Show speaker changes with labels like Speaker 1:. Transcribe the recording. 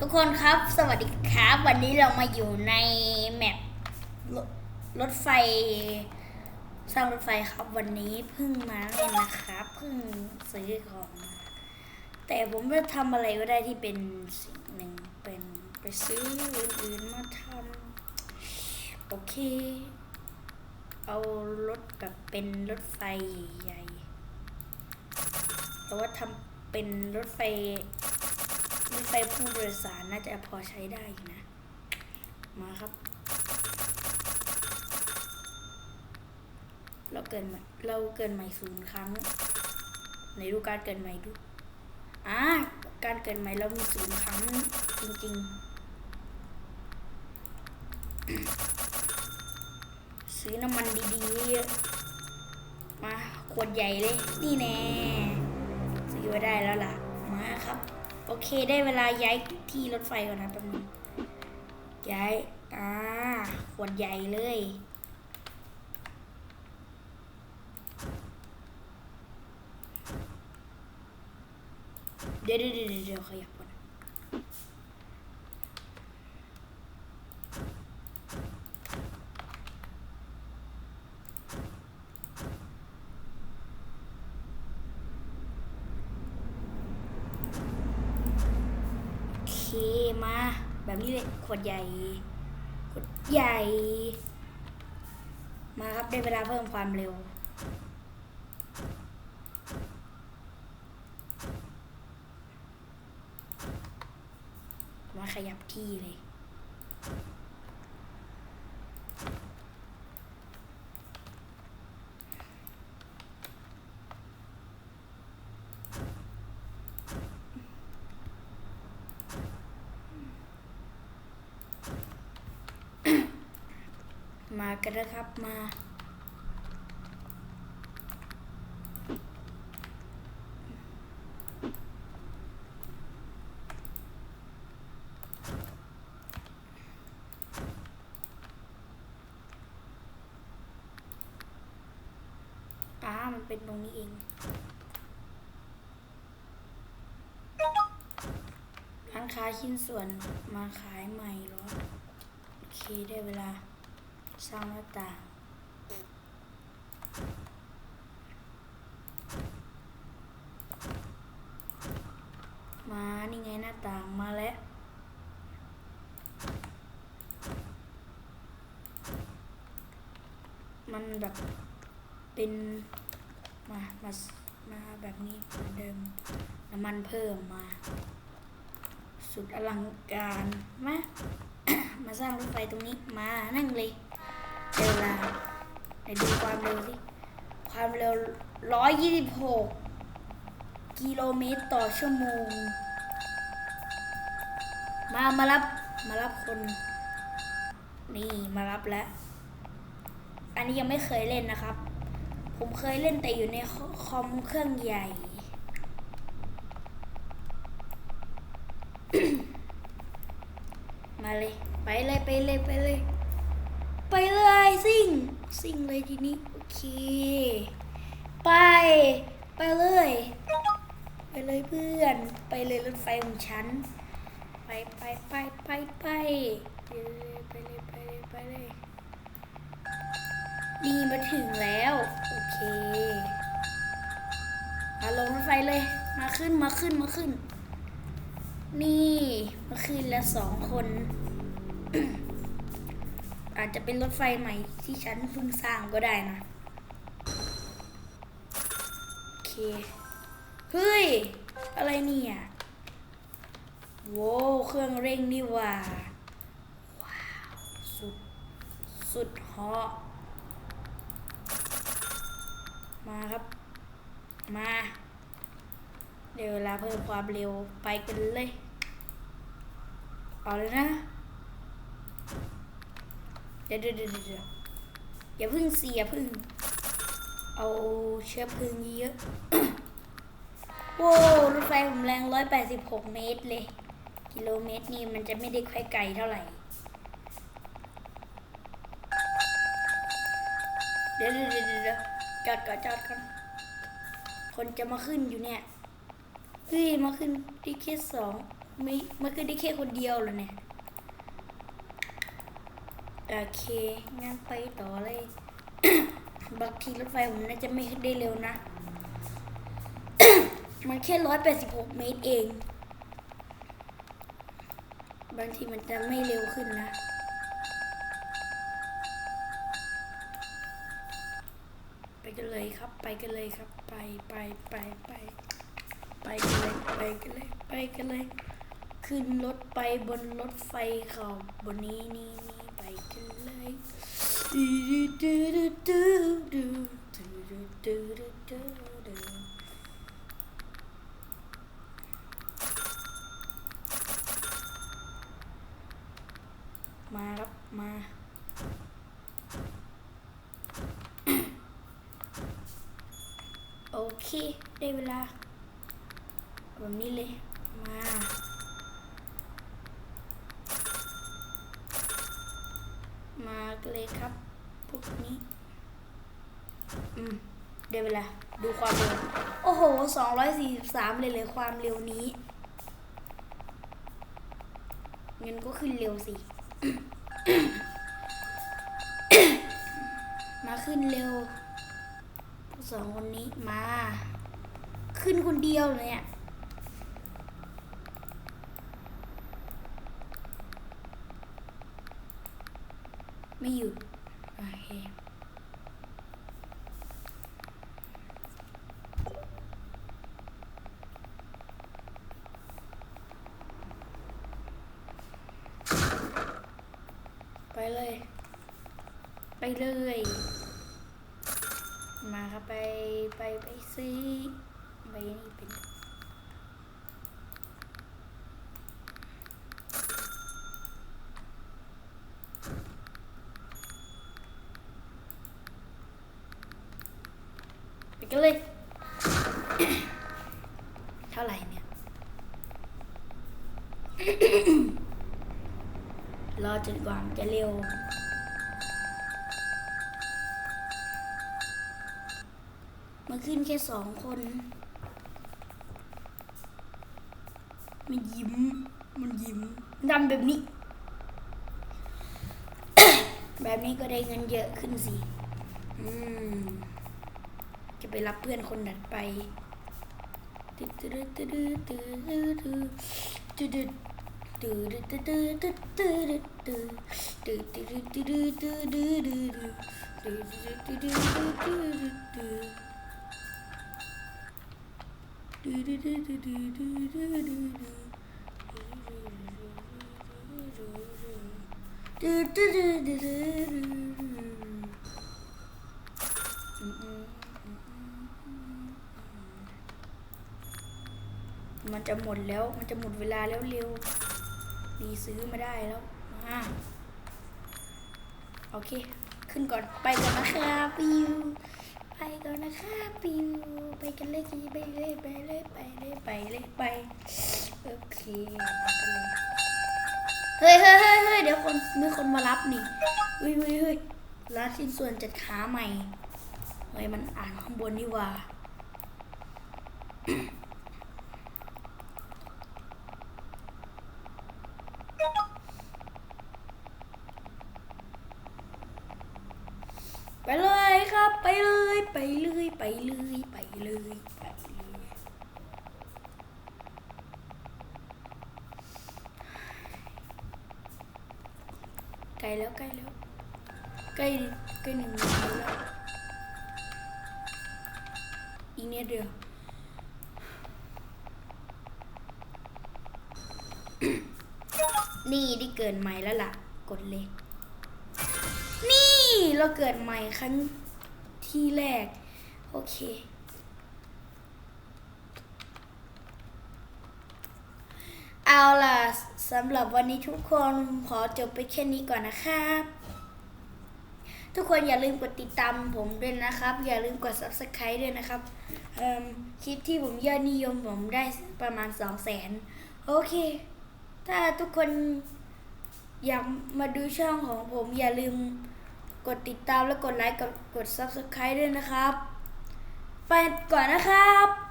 Speaker 1: ทุกคนครับสวัสดีครับ วันนี้เรามาอยู่ในแมปรถรถไฟ สร้างรถไฟครับวันนี้เพิ่งมาเล่นะครับเพิ่งซื้อของมาแต่ผมจะทำอะไรก็ได้ที่เป็นสิ่งหนึ่งเป็นไปซื้ออื่นๆมาทำโอเค เอารถแบบเป็นรถไฟใหญ่ๆแต่ว่าทำเป็นรถไฟ รถไฟผู้โดยสารน่าจะพอใช้ได้นะ มาครับ เราเกินเราเกินใหม่ศูนย์ครั้ง ในดูการเกินใหม่ดูอ่าการเกินใหม่เรามีศูนย์ครั้งจริงๆ ซื้อน้ำมันดีๆ มาขวดใหญ่เลย นี่แน่ซื้อไว้ได้แล้วล่ะ มาครับ โอเคได้เวลาย้ายที่รถไฟก่อนนะแป๊บนึงย้าย อ่า ขวดใหญ่เลย เดี๋ยวเดี๋ยวเดี๋ยวเดี๋ยวขยับก่อนโอเคมา แบบนี้เลยขวดใหญ่ขวดใหญ่ มาครับได้เวลาเพิ่มความเร็วมาขยับที่เลย มา กันนะครับมาอ่ามันเป็นตรงนี้เองร้านค้าชิ้นส่วนมาขายใหม่หรอ โอเคได้เวลา สร้างหน้าต่างมานี่ไงหน้าต่างมาแล้วมันแบบเป็นมามามาแบบนี้เหมือนเดิมน้ำมันเพิ่มมา สุดอลังการมา มาสร้างรถไฟตรงนี้มานั่งเลย เวลาไหนดูความเร็วสิ ความเร็ว 126 กิโลเมตรต่อชั่วโมง มา มารับ มารับคน นี่ มารับแล้ว อันนี้ยังไม่เคยเล่นนะครับ ผมเคยเล่นแต่อยู่ในคอมเครื่องใหญ่มาเลย ไปเลย ไปเลย ไปเลย ไปเลยซิ่งซิ่งเลยทีนี้โอเค ไป ไปเลย ไปเลยเพื่อน ไปเลยรถไฟของฉัน ไปไปไปไปไปไปเลยไปเลยไปเลยไปเลยนี่มาถึงแล้ว โอเค มาลงรถไฟเลย มาขึ้นมาขึ้นมาขึ้น นี่ มาขึ้นแล้วสองคน อาจจะเป็นรถไฟใหม่ที่ฉันเพิ่งสร้างก็ได้นะ โอเค เฮ้ย อะไรเนี่ยโว้เครื่องเร่งนี่ว่า ว้าว สุด สุดเหาะมาครับ มา เดี๋ยวเวลาเพิ่มความเร็วไปกันเลย เอาเลยนะ เดี๋ยวเดี๋ยวเดี๋ยวอย่าพึ่งเสียพึ่ง เอาเชื้อพึ่งเยอะว้รถไฟผมแรง 186 เมตรเลย กิโลเมตรนี่มันจะไม่ได้ค่อยไกลเท่าไหร่ เดี๋ยวเดี๋ยวเดี๋ยวจอดก่อนจอดก่อน คนจะมาขึ้นอยู่เนี่ยเฮ้ยมาขึ้นที่แค่สองไม่มาขึ้นได้แค่คนเดียวเหรอเนี่ย โอเค งั้นไปต่อเลย บางทีรถไฟผมน่าจะไม่ได้เร็วนะ มันแค่ร้อยแปดสิบหกเมตรเอง บางทีมันจะไม่เร็วขึ้นนะไปกันเลยครับ ไปกันเลยครับ ไปไปไปไปไปกันเลยไปกันเลยไปกันเลย ขึ้นรถไปบนรถไฟเขาบนนี้นี่ มาครับ มาโอเค ได้เวลาแบบนี้เลย มามาเลยครับ วกนี้เดี๋ยวเวลาดูความเร็ว โอ้โหสองร้อยสี่สิบสามเลยเลยความเร็วนี้เงินก็ขึ้นเร็วสิ มาขึ้นเร็วสองคนนี้มา ขึ้นคนเดียวเลยเนี่ยไม่อยู่ ไปเลย ไปเลย มาครับไปไปไปซิไปนี่เป็น เลย เท่าไหร่เนี่ยรอจนกว่ามันจะเร็วมันขึ้นแค่สองคน มันยิ้ม มันยิ้มดำแบบนี้ แบบนี้ก็ได้เงินเยอะขึ้นสิ อืม จะไปรับเพื่อนคนถัดไปตืด มันจะหมดแล้ว มันจะหมดเวลาแล้วเร็วนี่ซื้อมาได้แล้วอ่าโอเค ขึ้นก่อน ไปก่อนนะคะปิว ไปก่อนนะคะปิว ไปกันเลยสิไปเลยไปเลยไปเลยไปเลยไป โอเคไปกันเลยเฮ้ยเฮ้ยเฮ้ยเฮ้ยเดี๋ยวคนมีคนมารับนี่เฮ้ยเฮ้ยเฮ้ยร้านชิ้นส่วนจัดขาใหม่ เฮ้ยมันอ่านข้างบนนี่ว่าไปเลยครับ ไปเลยไปเลยไปเลยไปเลยไปเลยใกล้แล้วใกล้แล้วใกล้ใกล้หนึ่งแล้ว อีกนิดเดียวนี่ได้เกินใหม่แล้วล่ะ กดเลย นี่เราเกิดใหม่ครั้งที่แรก โอเค เอาล่ะสำหรับวันนี้ทุกคนขอจบไปแค่นี้ก่อนนะครับ ทุกคนอย่าลืมกดติดตามผมด้วยนะครับ อย่าลืมกด subscribe ด้วยนะครับคลิปที่ผมยอดนิยมผมได้ประมาณ2 0 0 0 0 0โอเค ถ้าทุกคนอยากมาดูช่องของผมอย่าลืมกดติดตามและกดไลค์กับกด Subscribe ด้วยนะครับ ไปก่อนนะครับ